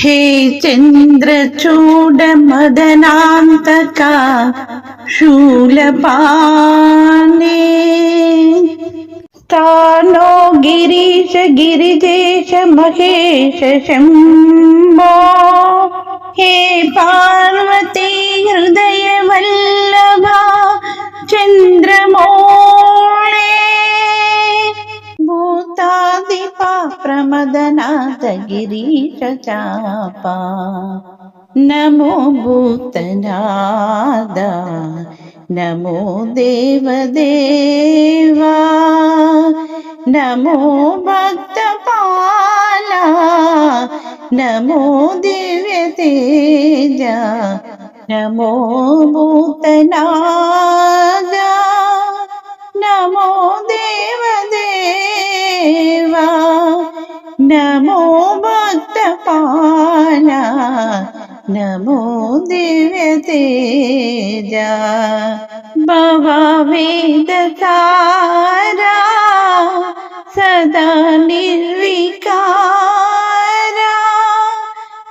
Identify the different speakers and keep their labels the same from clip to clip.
Speaker 1: हे चन्द्रचूडमदनान्तका शूलपाने स्थानो गिरीश गिरिजेश महेश शम्भो हे पार्वती हृदयवल्लभा ప్రమదనాథ గిరీశ నమో భూతనాద నమో దేవదేవా. నమో భక్తపాల నమో దివ్య తేజ నమో భూతనాద నమో దివ్య తేజ. భవ సదా నిర్వికారా.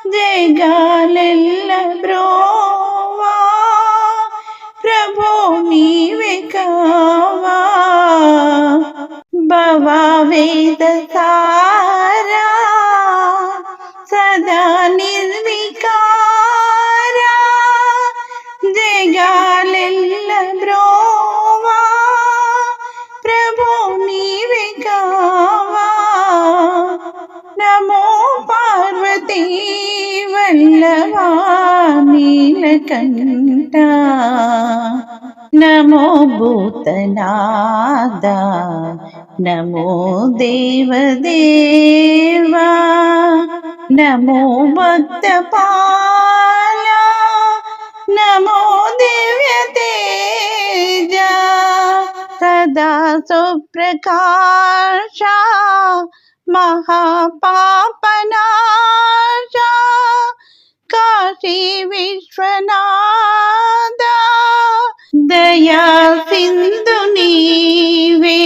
Speaker 1: జగాలెల్ల బ్రోవా. ప్రభో నీవే కావా. భవ పార్వతీ వల్లభా నమో భూతనాద నమో దేవదేవా నమో భక్తపాల నమో దివ్య తేజ సదా సుప్రకాశ మహాపా శ్రీ విశ్వనాథ దయా సింధు నీవే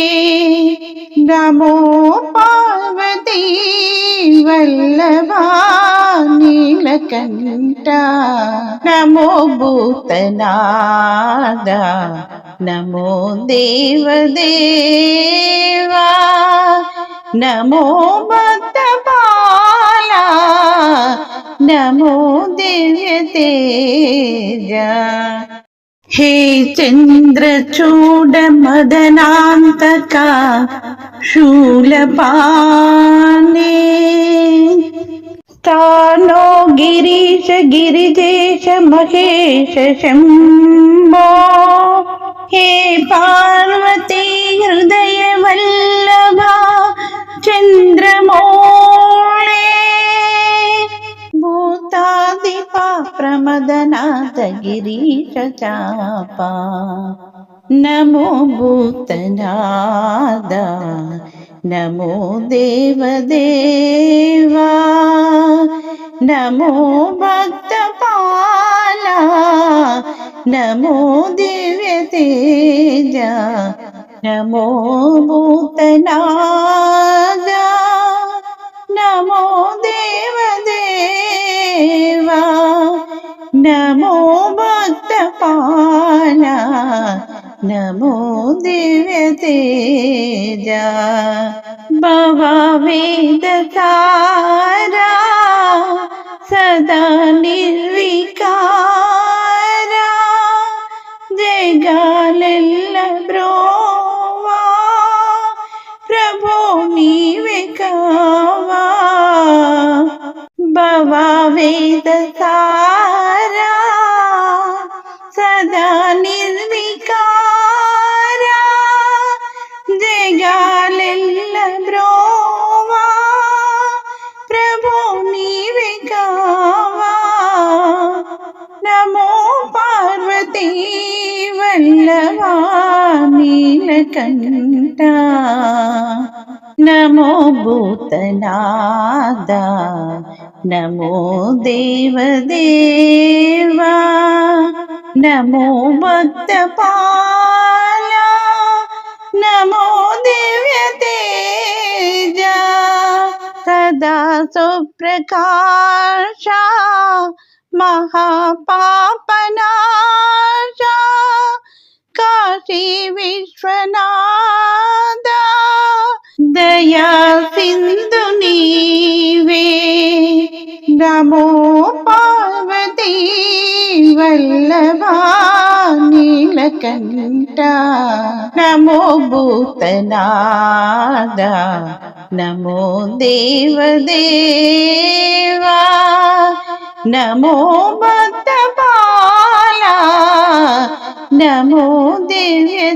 Speaker 1: నమో పార్వతీ వల్లభా నీలకంఠ నమో భూతనాద నమో దేవదేవా నమో భక్తపాల నమో തേജ ഹേ ചന്ദ്രചൂഡമദനാന്തക ശൂലപാനേ സ്ഥാനോ ഗിരീശ ഗിരിജേശ മഹേശ ശംഭോ. ഹേ പാർവതി ഹൃദയ വല്ലഭാ పాదనాథ గిరీశ చాప నమో భూతనాద నమో దేవదేవా. నమో భక్తపాల నమో దివ్య తేజ నమో భూతనాద నమో భక్తపాల నమో దివ్య తేజ భవ వేద తారా సదా నిర్వికారా జగాలెల్ల బ్రోవా ప్రభో నీలవా నీలకంఠ నమో భూతనాద నమో దేవదేవా. నమో భక్తపాల. నమో దివ్య తేజ. సదా సుప్రకాశ. మహాపాపనా శ్రీ విశ్వనాథ. దయా సింధు నీవే. నమో పార్వతీ వల్లభా నీలకంఠ. నమో భూతనాద నమో దేవదేవా. నమో బా नमो दिव्यतेजा